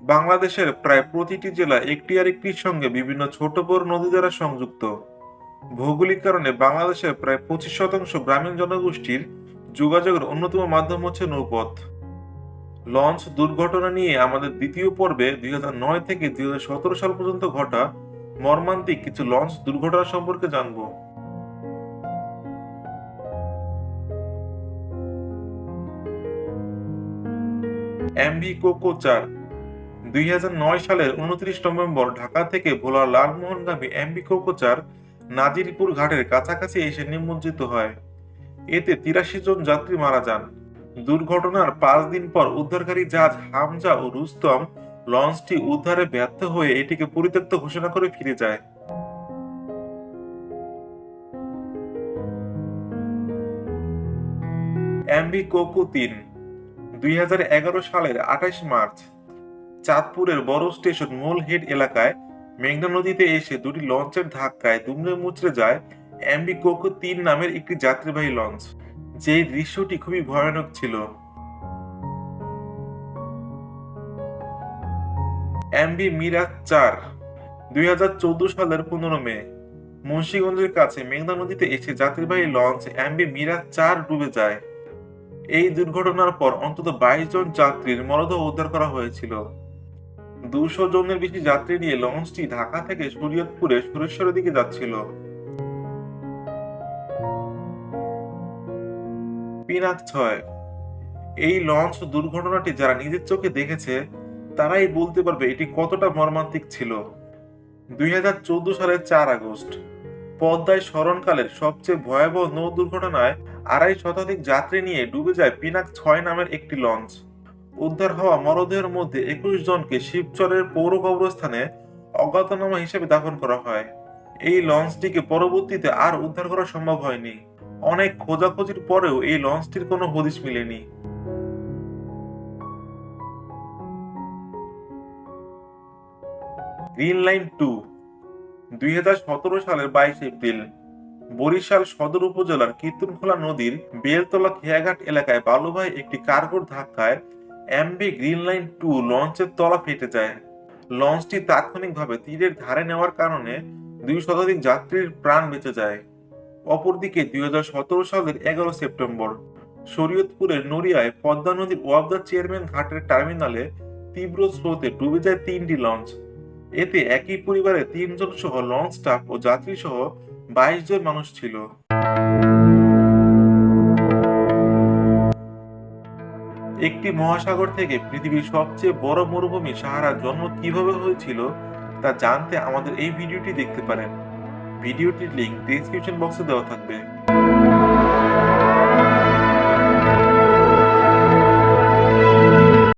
বাংলাদেশের প্রায় প্রতিটি জেলা একটি আর একটির সঙ্গে বিভিন্ন ছোট বড় নদী দ্বারা সংযুক্ত। ভৌগোলিক কারণে বাংলাদেশের প্রায় পঁচিশ শতাংশ গ্রামীণ জনগোষ্ঠীর যোগাযোগের অন্যতম মাধ্যম হচ্ছে নৌপথ। লঞ্চ দুর্ঘটনা নিয়ে আমাদের দ্বিতীয় পর্বে দুই নয় থেকে দুই হাজার সতেরো সাল পর্যন্ত ঘটা মর্মান্তিক কিছু লঞ্চ দুর্ঘটনা সম্পর্কে জানব। এমভি কোকো চার। দুই সালের উনত্রিশ নভেম্বর ঢাকা থেকে ভোলা লালমোহনগামী এমবি কোকোচার নাজিরপুর ঘাটের কাছাকাছি এসে নিমজ্জিত হয়। এতে তিরাশি জন যাত্রী মারা যান। দুর্ঘটনার পাঁচ দিন পর উদ্ধারকারী জাহাজ হামজা ও রুস্তম লঞ্চটি উদ্ধারে ব্যর্থ হয়ে এটিকে পরিত্যক্ত ঘোষণা করে ফিরে যায়। এমবি কোকো তিন। দুই হাজার এগারো সালের আঠাশ মার্চ, চাঁদপুরের বড় স্টেশন মূল হেড এলাকায় মেঘনা নদীতে এসে দুটি লঞ্চের ধাক্কায় দুমড়ে মুচড়ে যায় এমবি কোকো তিন নামের একটি যাত্রীবাহী লঞ্চ। যে দৃশ্যটি খুবই ভয়ানক ছিল। এমবি মিরাজ চার, দুই সালের পনেরো মে, মুন্সীগঞ্জের কাছে মেঘনা নদীতে এসে যাত্রীবাহী লঞ্চ এমবি মিরাজ চার ডুবে যায়। এই দুর্ঘটনার পর অন্তত বাইশ জন যাত্রীর মরদেহ উদ্ধার করা হয়েছিল। দুশো জনের বেশি যাত্রী নিয়ে লঞ্চটি ঢাকা থেকে শরীয়তপুরে সুরেশ্বরের দিকে যাচ্ছিল। পিনাক ছয়। এই লঞ্চ দুর্ঘটনাটি যারা নিজের চোখে দেখেছে, তারাই বলতে পারবে এটি কতটা মর্মান্তিক ছিল। দুই হাজার চোদ্দ সালের চার আগস্ট। পদ্মায় স্মরণকালের সবচেয়ে ভয়াবহ নৌ দুর্ঘটনায় আড়াই শতাধিক যাত্রী নিয়ে ডুবে যায় পিনাক ছয় নামের একটি লঞ্চ। উদ্ধার হওয়া মরদেহের মধ্যে একুশ জনকে শিবচরের পৌর কবরস্থানে অজ্ঞাতনামা হিসেবে দাফন করা হয়। এই লঞ্চটিকে পরবর্তীতে আর উদ্ধার করা সম্ভব হয়নি। অনেক খোঁজাখুঁজির পরেও এই লঞ্চটির কোনো হদিশ মিলেনি। গ্রিন লাইন টু দুই হাজার সতেরো সালের বাইশ এপ্রিল, বরিশাল সদর উপজেলার কীর্তনখোলা নদীর বেলতলা খেয়াঘাট এলাকায় বালুভাই একটি কার্গোর ধাক্কায় এমবি গ্রিন লাইন টু লঞ্চের তলা ফেটে যায়। লঞ্চটি তাৎক্ষণিকভাবে তীরের ধারে নেওয়ার কারণে দুই শতাধিক যাত্রীর প্রাণ বেঁচে যায়। অপরদিকে দুই হাজার সতেরো সালের এগারো সেপ্টেম্বর, শরীয়তপুরের নড়িয়ায় পদ্মা নদীর ওয়াবদা চেয়ারম্যান ঘাটের টার্মিনালে তীব্র স্রোতে ডুবে যায় তিনটি লঞ্চ। এতে একই পরিবারে তিনজন সহ লঞ্চ স্টাফ ও যাত্রী সহ বাইশ জন মানুষ ছিল। একটি মহাসাগর থেকে পৃথিবীর সবচেয়ে বড় মরুভূমি সাহারার জন্ম কীভাবে হয়েছিল তা জানতে আমাদের এই ভিডিওটি দেখতে পারেন। ভিডিওটির লিংক ডেসক্রিপশন বক্সে দেওয়া থাকবে।